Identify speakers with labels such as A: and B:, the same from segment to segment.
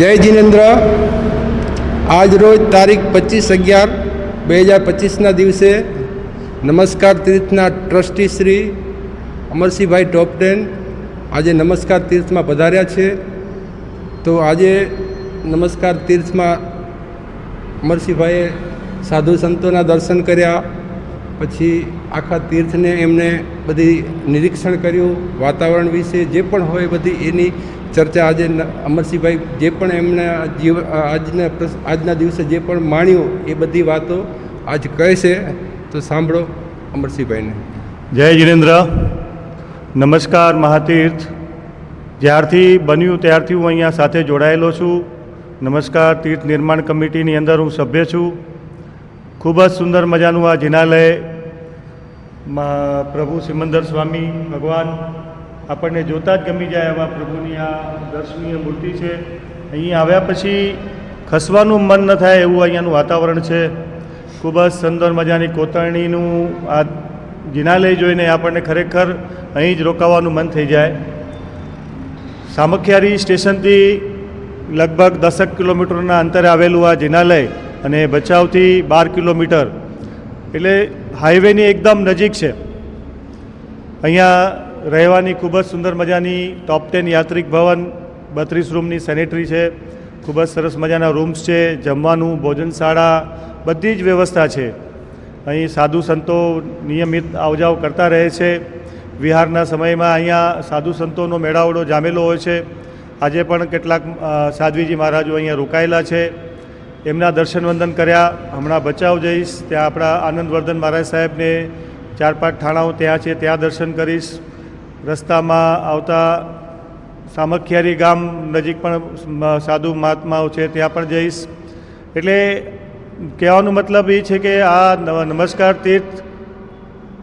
A: જય જિનેન્દ્ર. આજ રોજ તારીખ પચીસ અગિયાર બે હજાર પચીસના દિવસે નમસ્કાર તીર્થના trustee Shri Amarsinhbhai top ten આજે નમસ્કાર તીર્થમાં પધાર્યા છે. તો આજે નમસ્કાર તીર્થમાં અમરસિંહભાઈએ સાધુ સંતોના દર્શન કર્યા. પછી આખા તીર્થને એમને બધી નિરીક્ષણ કર્યું. વાતાવરણ વિશે જે પણ હોય બધી એની ચર્ચા આજે અમરસિંહભાઈ જે પણ એમણે જીવ આજના આજના દિવસે જે પણ માણ્યું એ બધી વાતો આજ કહે છે. તો સાંભળો અમરસિંહભાઈને.
B: જય જીરેન્દ્ર. નમસ્કાર મહાતીર્થ. જ્યારથી બન્યું ત્યારથી હું અહીંયા સાથે જોડાયેલો છું. નમસ્કાર તીર્થ નિર્માણ કમિટીની અંદર હું સભ્ય છું. ખૂબ જ સુંદર મજાનું આ જિનાલય પ્રભુ સિમંદર સ્વામી ભગવાન આપણને જોતાં જ ગમી જાય એવા પ્રભુની આ દર્શનીય મૂર્તિ છે. અહીં આવ્યા પછી ખસવાનું મન ન થાય એવું અહીંયાનું વાતાવરણ છે. ખૂબ જ સુંદર મજાની કોતરણીનું આ જિનાલય જોઈને આપણને ખરેખર અહીં જ રોકાવાનું મન થઈ જાય. સામખિયારી સ્ટેશનથી લગભગ દસેક કિલોમીટરના અંતરે આવેલું આ જિનાલય અને ભચાઉથી બાર કિલોમીટર. એટલે હાઈવેની એકદમ નજીક છે. અહીંયા રહેવાની ખૂબ જ સુંદર મજાની ટોપ ટેન યાત્રિક ભવન, બત્રીસ રૂમની સેનેટરી છે, ખૂબ જ સરસ મજાના રૂમ્સ છે, જમવાનું ભોજનશાળા બધી જ વ્યવસ્થા છે. અહીં સાધુ સંતો નિયમિત આવજાવ કરતા રહે છે. વિહારના સમયમાં અહીંયા સાધુ સંતોનો મેળાવડો જામેલો હોય છે. આજે પણ કેટલાક સાધ્વીજી મહારાજો અહીંયા રોકાયેલા છે. એમના દર્શન વંદન કર્યા. હમણાં બચાવ જઈશ. ત્યાં આપણા આનંદવર્ધન મહારાજ સાહેબને ચાર પાંચ ઠાણાઓ ત્યાં છે, ત્યાં દર્શન કરીશ. રસ્તામાં આવતા સામખિયારી ગામ નજીક પણ સાધુ મહાત્માઓ છે, ત્યાં પણ જઈશ. એટલે કહેવાનો મતલબ એ છે કે આ નમસ્કાર તીર્થ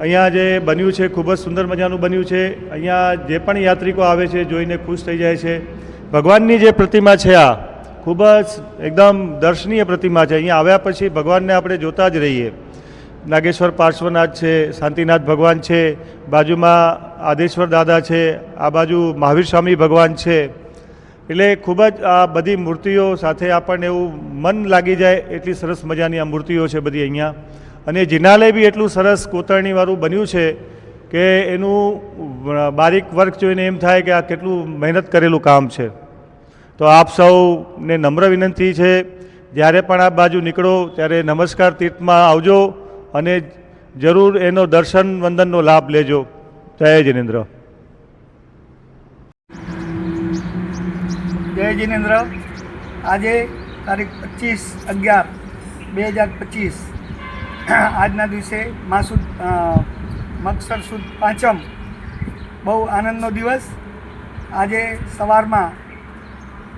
B: અહીંયા જે બન્યું છે, ખૂબ જ સુંદર મજાનું બન્યું છે. અહીંયા જે પણ યાત્રિકો આવે છે, જોઈને ખુશ થઈ જાય છે. ભગવાનની જે પ્રતિમા છે આ, ખૂબ જ એકદમ દર્શનીય પ્રતિમા છે. અહીંયા આવ્યા પછી ભગવાનને આપણે જોતા જ રહીએ. નાગેશ્વર પાર્શ્વનાથ છે, શાંતિનાથ ભગવાન છે, બાજુમાં આદેશ્વર દાદા છે, આ બાજુ મહાવીર સ્વામી ભગવાન છે. એટલે ખૂબ જ આ બધી મૂર્તિઓ સાથે આપણને એવું મન લાગી જાય એટલી સરસ મજાની આ મૂર્તિઓ છે બધી અહીંયા. અને જિનાલય બી એટલું સરસ કોતરણીવાળું બન્યું છે કે એનું બારીક વર્ક જોઈને એમ થાય કે આ કેટલું મહેનત કરેલું કામ છે. તો આપ સૌને નમ્ર વિનંતી છે, જ્યારે પણ આ બાજુ નીકળો ત્યારે નમસ્કાર તીર્થમાં આવજો અને જરૂર એનો દર્શન વંદનનો લાભ લેજો. જય જિનેન્દ્ર.
C: જય જિનેન્દ્ર. આજે તારીખ પચીસ અગિયાર બે હજાર પચીસ. આજના દિવસે માસુદ મક્ષર સુદ પાંચમ. બહુ આનંદનો દિવસ. આજે સવારમાં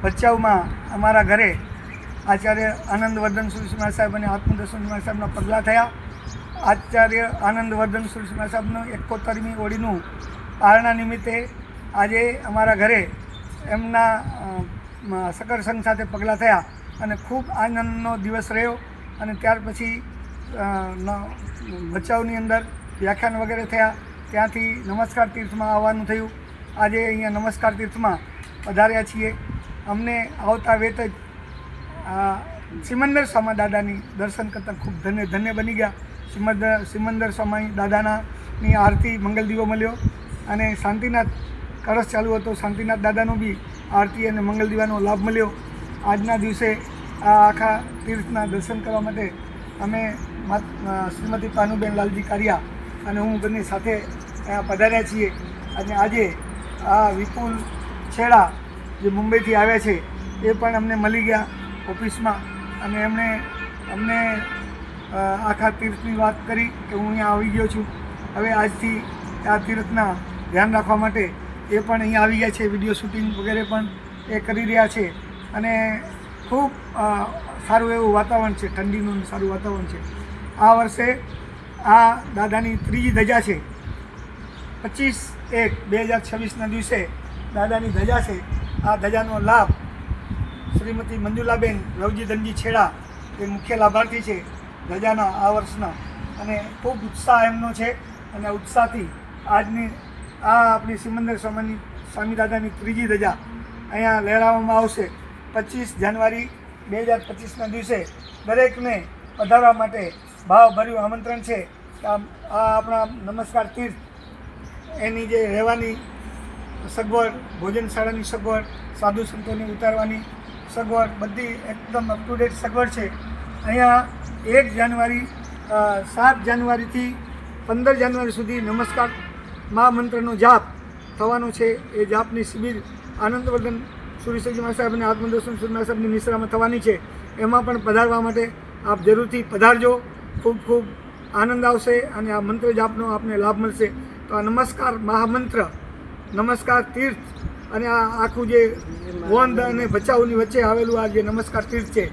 C: ભચાઉમાં અમારા ઘરે આચાર્ય આનંદવર્ધન સુરસિંહ સાહેબ અને આત્મદર્શન સાહેબના પગલાં થયા. આચાર્ય આનંદવર્ધન સુરસિંહ સાહેબનું એકોતરમી ઓળીનું પારણા નિમિત્તે આજે અમારા ઘરે એમના અ, સકર સંઘ સાથે પગલાં થયા અને ખૂબ આનંદનો દિવસ રહ્યો અને ત્યાર પછી ભચાઉની અંદર વ્યાખ્યાન વગેરે થયા. ત્યાંથી નમસ્કાર તીર્થમાં આવવાનું થયું. આજે અહીંયા નમસ્કાર તીર્થમાં પધાર્યા છીએ. અમને આવતા વેત જ સિમંદર સામા દાદાની દર્શન કરતાં ખૂબ ધન્ય ધન્ય બની ગયા. સિમંદર સિમંદર સ્વામી દાદાનાની આરતી મંગલ દીવો મળ્યો અને શાંતિનાથ કળશ ચાલુ હતો. શાંતિનાથ દાદાનો બી આરતી અને મંગલ દીવાનો લાભ મળ્યો. આજના દિવસે આ આખા તીર્થના દર્શન કરવા માટે અમે શ્રીમતી પાનુબેન લાલજી કારિયા અને હું બંને સાથે પધાર્યા છીએ. અને આજે આ વિપુલ છેડા જે મુંબઈથી આવ્યા છે એ પણ અમને મળી ગયા ઓફિસમાં અને એમણે, અમને આખા તીર્થની વાત કરી કે હું અહીંયા આવી ગયો છું. હવે આજથી આ તીર્થના ધ્યાન રાખવા માટે એ પણ અહીંયા આવી ગયા છે, વીડિયો શૂટિંગ વગેરે પણ એ કરી રહ્યા છે. અને ખૂબ સારું એવું વાતાવરણ છે, ઠંડીનું સારું વાતાવરણ છે. આ વર્ષે આ દાદાની ત્રીજી ધજા છે. પચીસ એક બે હજાર છવ્વીસના દિવસે દાદાની ધજા છે. આ ધજાનો લાભ શ્રીમતી મંજુલાબેન રવજી ધનજી છેડા, એ મુખ્ય લાભાર્થી છે. ધજાના આ વર્ષના. અને ખૂબ ઉત્સાહ એમનો છે અને ઉત્સાહથી આજની આ આપણી સિમંદર સ્વામીની સ્વામી દાદાની ત્રીજી ધજા અહીંયા લહેરાવવામાં આવશે. પચીસ જાન્યુઆરી બે હજાર પચીસના દિવસે દરેકને પધારવા માટે ભાવભર્યું આમંત્રણ છે. આ આપણા નમસ્કાર તીર્થ, એની જે રહેવાની સગવડ, ભોજનશાળાની સગવડ, સાધુ સંતોને ઉતારવાની સગવડ, બધી એકદમ અપ ટુ ડેટ સગવડ છે. અહીંયા એક જાન્યુઆરી સાત જાન્યુઆરીથી પંદર જાન્યુઆરી સુધી નમસ્કાર. મહામંત્રનો જાપ થવાનો છે. એ જાપની શિબિર આનંદવર્ધન સુરેશજી મા સાહેબ અને આત્મદર્શન સુરમા સાહેબની નિશ્રામાં થવાની છે. એમાં પણ પધારવા માટે આપ જરૂરથી પધારજો. ખૂબ ખૂબ આનંદ આવશે અને આ મંત્ર જાપનો આપને લાભ મળશે. તો આ નમસ્કાર મહામંત્ર, નમસ્કાર તીર્થ અને આ આખું જે વોંદ અને ભચાઉની વચ્ચે આવેલું આ જે નમસ્કાર તીર્થ છે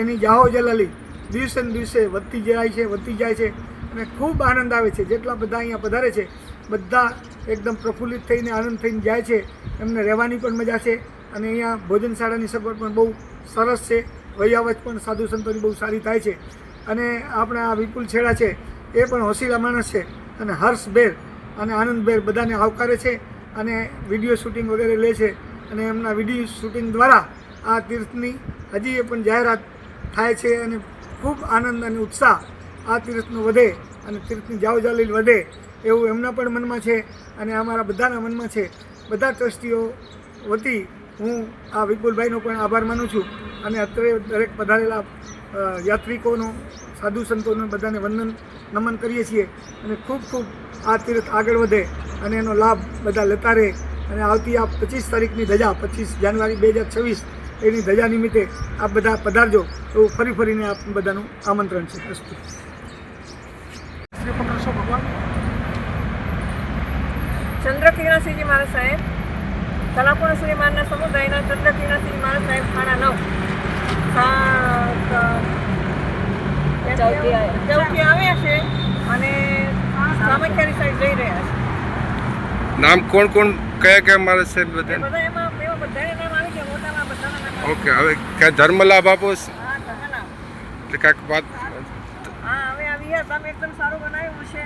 C: એની જાહો જલાલી. દિવસે ને દિવસે વધતી જાય છે, વધતી જાય છે અને ખૂબ આનંદ આવે છે. જેટલા બધા અહીંયા પધારે છે, બધા એકદમ પ્રફુલ્લિત થઈને આનંદ થઈને જાય છે. એમને રહેવાની પણ મજા છે અને અહીંયા ભોજનશાળાની સગવડ પણ બહુ સરસ છે. વૈયાવચ પણ સાધુ સંતોની બહુ સારી થાય છે. અને આપણા આ વિપુલ છેડા છે, એ પણ હોશિયાર માણસ છે અને હર્ષભેર અને આનંદભેર બધાને આવકારે છે અને વીડિયો શૂટિંગ વગેરે લે છે. અને એમના વીડિયો શૂટિંગ દ્વારા આ તીર્થની હજી એ પણ જાહેરાત થાય છે અને ખૂબ આનંદ અને ઉત્સાહ આ તીર્થનો વધે અને તીર્થની જાવ જાલીલ વધે એવું એમના પણ મનમાં છે અને અમારા બધાના મનમાં છે. બધા ટ્રસ્ટીઓ વતી હું આ વિપુલભાઈનો પણ આભાર માનું છું અને અત્રે દરેક પધારેલા યાત્રિકોનો, સાધુ સંતોનો બધાને વંદન, નમન કરીએ છીએ અને ખૂબ ખૂબ આ તીર્થ આગળ વધે અને એનો લાભ બધા લેતા રહે. અને આવતી આ પચીસ તારીખની ધજા, પચીસ જાન્યુઆરી બે હજાર છવ્વીસ એની ધજા નિમિત્તે આપ બધા પધારજો એવું ફરી ફરીને આપ બધાનું આમંત્રણ છે. અસ્તુ. શ્રી પકડશો ભગવાન
D: ચંદ્રકિરણસિંહજી મારા સાહેબ કલાપુર શ્રીમાનના સમુદાયના ચંદ્રકિરણસિંહ મહારાજ સાહેબ ખાણા નવ. ચૌથી ચૌથી આવ્યા. છે અને સામખ્યારી સાઈડ જઈ રહ્યા છે.
A: નામ કોણ કોણ કયા કયા મહારાજ સાહેબ બધા
D: બધા એમાં એમાં બધાને નામ આવી ગયા મોટામાં બધાના નામ આવી
A: ઓકે હવે ક્યાં ધર્મ લાભ આપો એટલે કાંઈક વાત
D: હા હવે આ વિહાર એકદમ સારું બનાવ્યું છે.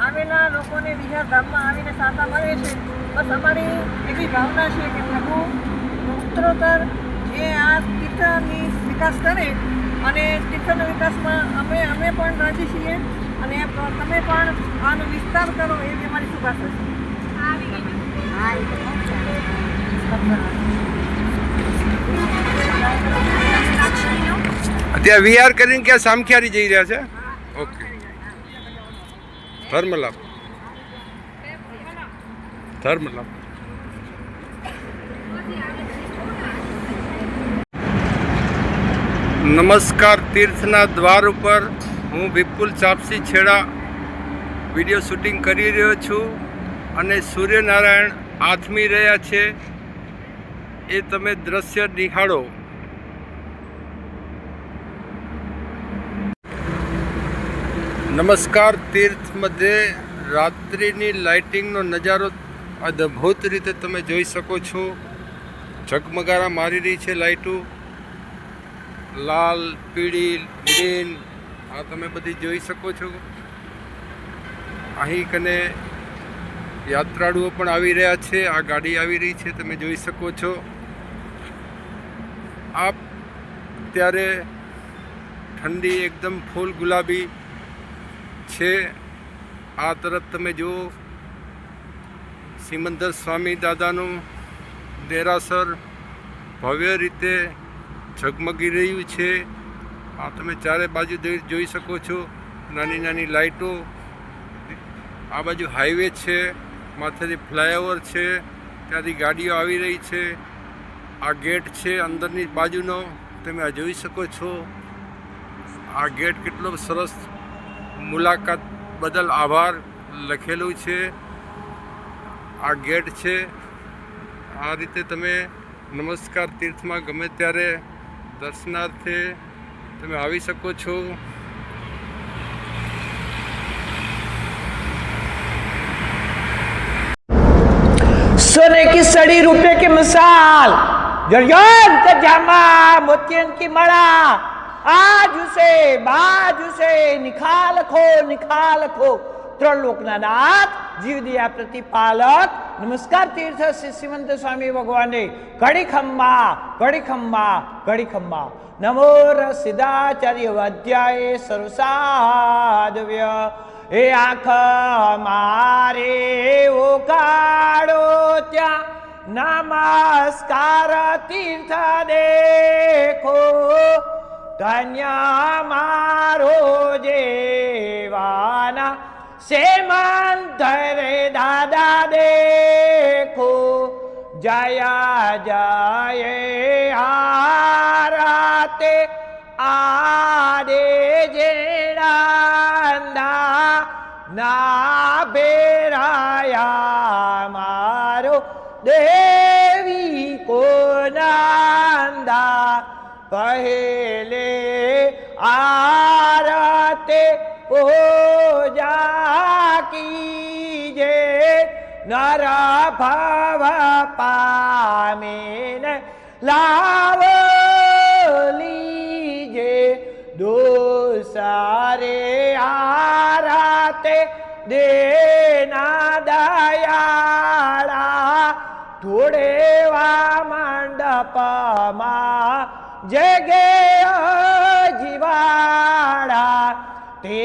D: આવેલા લોકોને વિહાર ધામમાં આવીને સાંતા મળે છે. બસ અમારી એવી ભાવના છે કે પ્રભુ ઉત્તરોત્તર જે આ તીર્થની વિકાસ કરે અને તીર્થના વિકાસમાં અમે અમે પણ રાજી છીએ અને તમે પણ આનો વિસ્તાર કરો એવી અમારી શુભાશા છે
A: અત્યારે વીઆર કરીને ક્યાં સામખિયારી જઈ રહ્યા છે? ઓકે. ધર્મ લાભ નમસ્કાર તીર્થના દ્વાર ઉપર હું વિપુલ ચાપસી છેડા વીડિયો શૂટિંગ કરી રહ્યો છું અને સૂર્યનારાયણ આથમી રહ્યા છે. એ તમે દ્રશ્ય નિહાળો. નમસ્કાર, તીર્થ મધ્યે રાત્રિની લાઇટિંગનો નજારો અદ્ભુત રીતે તમે જોઈ શકો છો. ઝગમગારા મારી રહી છે લાઇટો. લાલ, પીળી, ગ્રીન, આ તમે બધી જોઈ શકો છો. અહીં કને યાત્રાળુઓ પણ આવી રહ્યા છે, આ ગાડી આવી રહી છે, તમે જોઈ શકો છો. આપ ત્યારે ઠંડી એકદમ ફૂલ ગુલાબી છે. આ તરફ તમે જુઓ, સિમંદર સ્વામી દાદાનું દેરાસર ભવ્ય રીતે ઝગમગી રહ્યું છે. આ તમે ચારે બાજુ જોઈ શકો છો, નાની નાની લાઇટો આ બાજુ હાઈવે છે, માથેથી ફ્લાયઓવર છે, ત્યાંથી ગાડીઓ આવી રહી છે. આ ગેટ છે અંદરની બાજુનો. તમે આ જોઈ શકો છો. આ ગેટ કેટલો સરસ મુલાકાત બદલ આભાર લખેલું છે. આ ગેટ છે. આ રીતે તમે નમસ્કાર તીર્થમાં ગમે ત્યારે દર્શનાર્થે તમે આવી શકો છો.
E: સોને કી સડી રૂપે કે મસાલ જર્જન જામા મોતિયન કી માળા? આજ હુસે બાજ હુસે નિખાલ ખો નિખાલ ખો. ત્રણલોકના નાથ, જીવદયા પ્રતિપાલક. નમસ્કાર તીર્થ શ્રી શ્રીમંત સ્વામી ભગવાને. કડી ખમ્મા કડી ખમ્મા ઘડી ખમ્મા નમો સિદ્ધાચાર્ય વાધ્યાય સર્વસાધવ્ય. હે આખ મારે ઓ ઓકાળો ત્યાં. નમસ્કાર તીર્થ દેખો ધન્ય મારો જેવાના સેમંત રે દાદા દેખો. જય જય આરાતે આરે જેડા ના બેરાયા દેવી કોનાંદા પહેલે આરતે પૂજા કીજે નર ભવ પામીને લાવ લીજે દોસારે આરતે દેના થોડેવા મંડપમાં જગે જીવાડા તે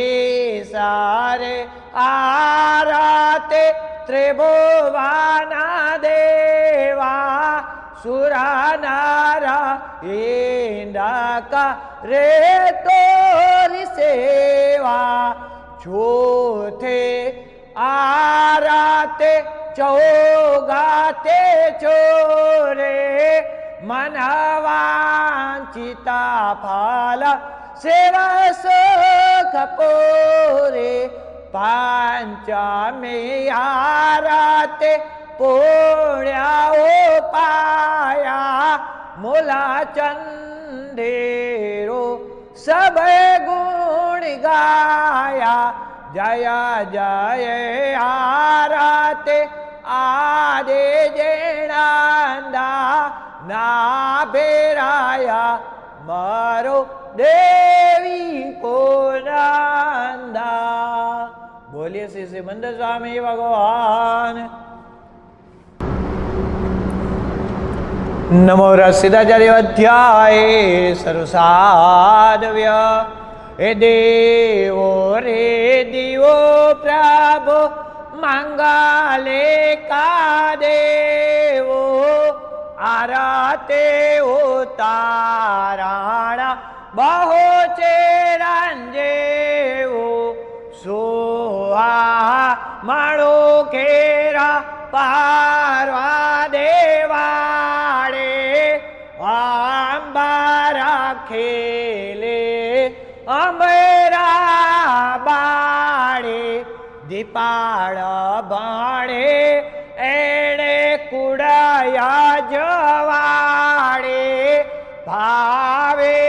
E: સારે આરાતે ત્રિભુવાના દેવા સુરાનારા એંડાકા રે તોરી સેવા જોથે આરાતે ચૌગાતે ચોરે મનવાંચિતા ફલ સેવા સુખ પોરે પાંચમે આરાતે પુણ્યાઓ પાયા મોલા ચંદેરો जय ગુણ ગાયા. આદે જેણાંદા ના ભેરાયા મારો દેવી કોનાંદા બોલીએ શ્રી શ્રી મંદર સ્વામી ભગવાન નમો રસિદાચાર્ય અધ્યાય સરુસાદવ્ય એ દેવો રે દિવો પ્રભુ મંગલે કા દેવો આરતે ઉતારાણા બહુ ચેરંજેવો સોહા માળો ઘેરા પારવા દીપાળ ભાણે એણે કુડાયા જવાડે ભાવે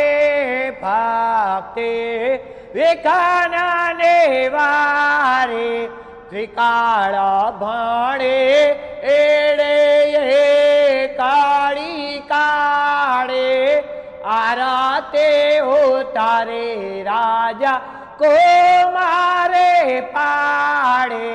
E: ભક્તે વિખાના વારે. ત્રિકાળ ભણે એડે એ કાળી કાળે. આરાતે હો તારે રાજા કો મારે પાડે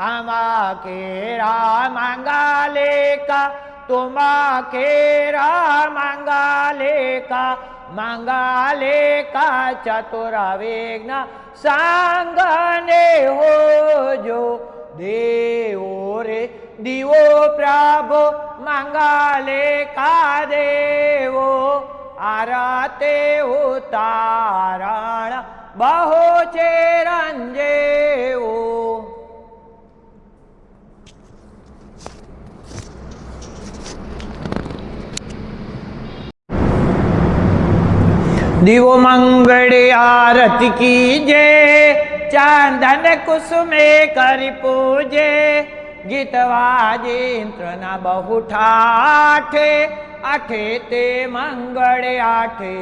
E: આમાં કેરા માંગાલે કા તુમા કેરા માંગાલે કા માંગાલે કા ચતુરા વેગના સાંગને હોજો દેવો રે દીવો પ્રભો માંગાલે કા દેવો આરતે ઉતારણ બહુ છે રંજેવો દીવો મંગળે આરતી કીજે, ચાંદન કુસુમે કરી પૂજે, ગીત વાજે ઇન્દ્રના બહુ ઠાઠે આઠે તે મંગળે આઠે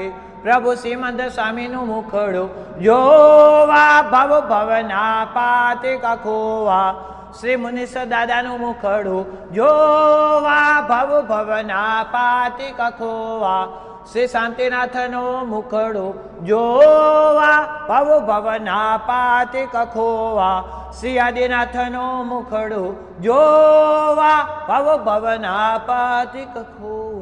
E: પ્રભુ શ્રીમંત સ્વામીનું મુખડું જોવા ભવ ભવના પાતે કખોવા શ્રી મુનિષ દાદાનું મુખડું જોવા ભવ ભવના પાતે કખોવા શ્રી શાંતિનાથનો મુખડો જોવા ભવ ભવના પાતિ કખોવા શ્રી આદિનાથનો મુખડો જોવા ભવ ભવના પાતિ કખોવા